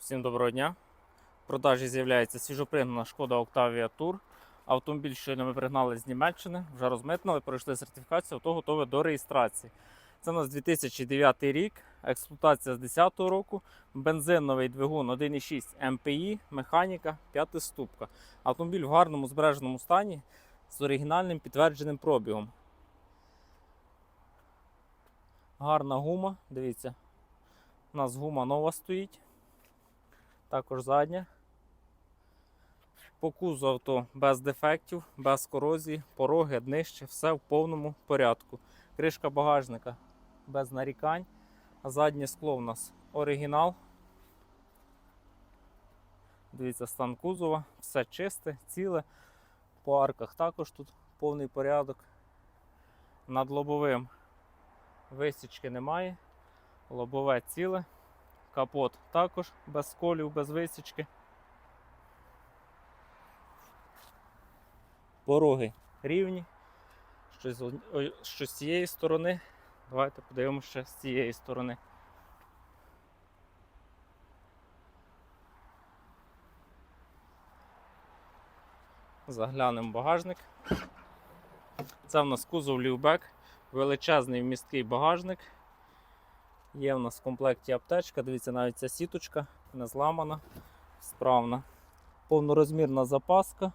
Всім доброго дня. В продажі з'являється свіжопригнана шкода Octavia Tour. Автомобіль, щойно ми пригнали з Німеччини, вже розмитнили, пройшли сертифікацію, авто готове до реєстрації. Це у нас 2009 рік, експлуатація з 2010 року, бензиновий двигун 1,6 МПІ, механіка, п'ятиступка. Автомобіль в гарному збереженому стані з оригінальним підтвердженим пробігом. Гарна гума, дивіться. У нас гума нова стоїть. Також задня. По кузу авто без дефектів, без корозії, пороги, днище, все в повному порядку. Кришка багажника без нарікань. Заднє скло у нас оригінал. Дивіться, стан кузова, все чисте, ціле. По арках також тут повний порядок. Над лобовим висічки немає. Лобове ціле. Капот також без сколів, без висічки. Пороги рівні. Щось з цієї сторони. Давайте подивимося ще з цієї сторони. Заглянемо багажник. Це в нас кузов лівбек, величезний вмісткий багажник. Є в нас в комплекті аптечка, дивіться, навіть ця сіточка не зламана, справна. Повнорозмірна запаска,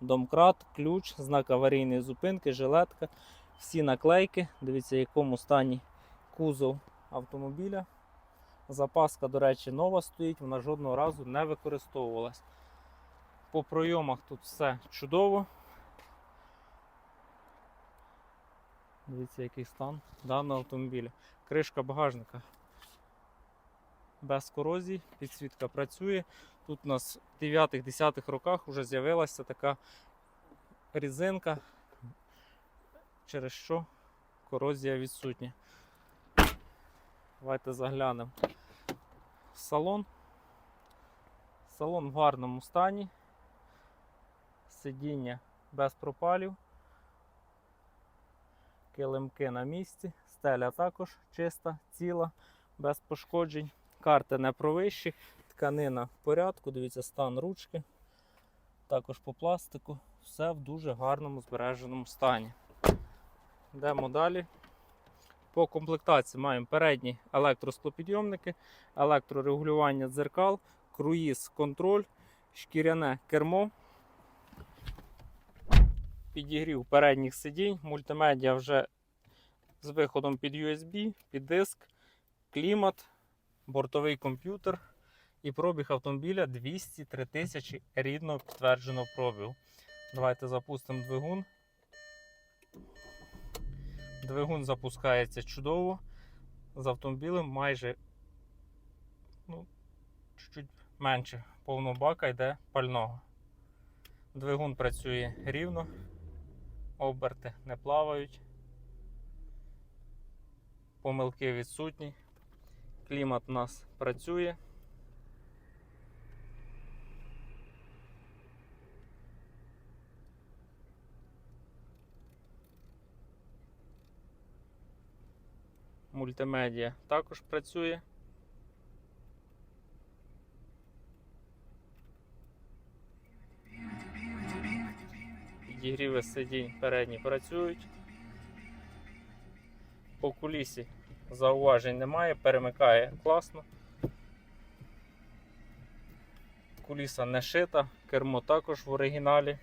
домкрат, ключ, знак аварійної зупинки, жилетка, всі наклейки. Дивіться, в якому стані кузов автомобіля. Запаска, до речі, нова стоїть, вона жодного разу не використовувалась. По пройомах тут все чудово. Дивіться, який стан даного автомобіля. Кришка багажника без корозії, підсвітка працює. Тут у нас в 9-10 роках вже з'явилася така різинка, через що корозія відсутня. Давайте заглянемо в салон. Салон в гарному стані. Сидіння без пропалів. Килимки на місці, стеля також чиста, ціла, без пошкоджень. Карти не провищі, тканина в порядку, дивіться, стан ручки. Також по пластику. Все в дуже гарному збереженому стані. Йдемо далі. По комплектації маємо передні електросклопідйомники, електрорегулювання дзеркал, круїз контроль, шкіряне кермо підігрів передніх сидінь, мультимедіа вже з виходом під USB, під диск, клімат, бортовий комп'ютер і пробіг автомобіля 203 тисячі рідного підтвердженого пробігу. Давайте запустимо двигун. Двигун запускається чудово. З автомобілем майже ну, чуть-чуть менше повного бака йде пального. Двигун працює рівно оберти не плавають, помилки відсутні, клімат у нас працює. Мультимедіа також працює. Підігріви сидінь передні працюють. По кулісі зауважень немає, перемикає класно. Куліса не шита, кермо також в оригіналі.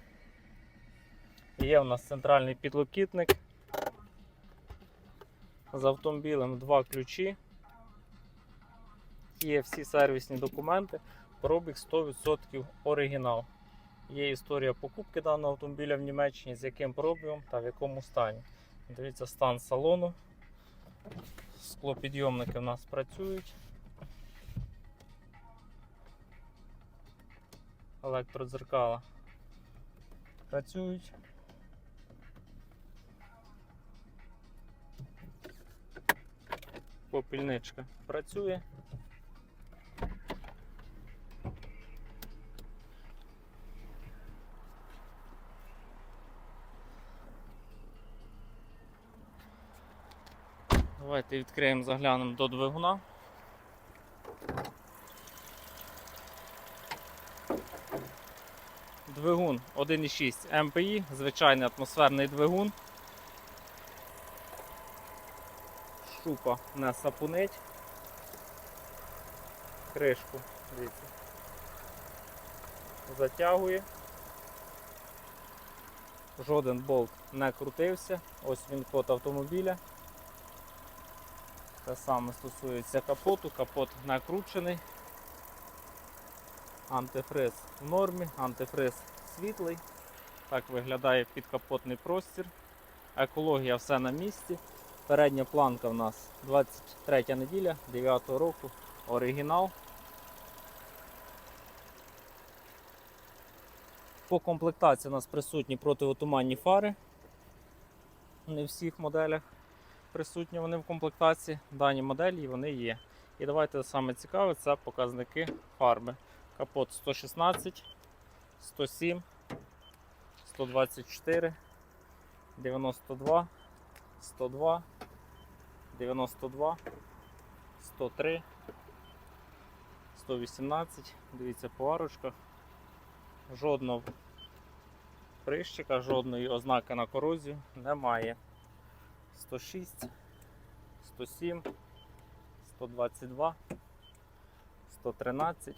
Є у нас центральний підлокітник. З автомобілем два ключі. Є всі сервісні документи, пробіг 100% оригінал. Є історія покупки даного автомобіля в Німеччині, з яким пробігом та в якому стані. Дивіться стан салону. Склопідйомники в нас працюють. Електродзеркала працюють. Попільничка працює. Давайте відкриємо, заглянемо до двигуна. Двигун 1,6 МПІ, звичайний атмосферний двигун. Щупа не сапунить. Кришку, дивіться, затягує. Жоден болт не крутився. Ось він код автомобіля. Те саме стосується капоту. Капот накручений. Антифриз в нормі, антифриз світлий. Так виглядає підкапотний простір. Екологія все на місці. Передня планка в нас 23 неділя 9 року. Оригінал. По комплектації у нас присутні противотуманні фари. Не всіх моделях присутні вони в комплектації. Дані моделі вони є. І давайте саме цікаве, це показники фарби. Капот 116, 107, 124, 92, 102, 92, 103, 118. Дивіться по арочках. Жодного прищика, жодної ознаки на корозію немає. 106, 107, 122, 113,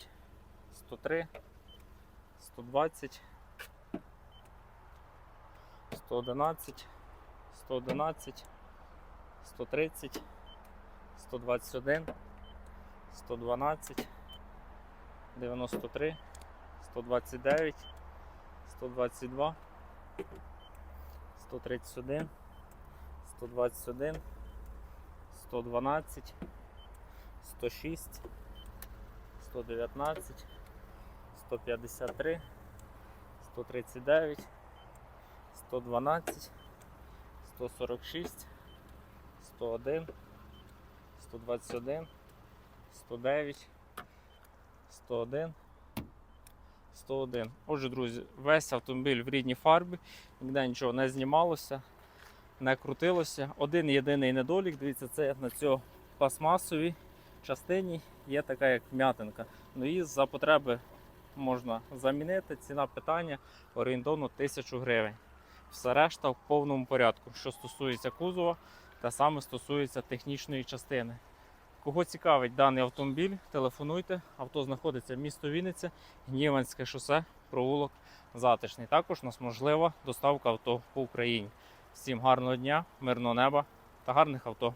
103, 120, 111, 111, 130, 121, 112, 93, 129, 122, 131, 121, 112, 106, 119, 153, 139, 112, 146, 101, 121, 109, 101, 101. Отже, друзі, весь автомобіль в рідній фарбі, ніде нічого не знімалося, не крутилося. Один єдиний недолік, дивіться, це на цій пластмасовій частині є така як вм'ятинка. Ну і за потреби можна замінити. Ціна питання орієнтовно 1000 гривень. Все решта в повному порядку. Що стосується кузова, те саме стосується технічної частини. Кого цікавить даний автомобіль, телефонуйте. Авто знаходиться в місто Вінниця, Гніванське шосе, провулок Затишний. Також у нас можлива доставка авто по Україні. Всім гарного дня, мирного неба та гарних авто.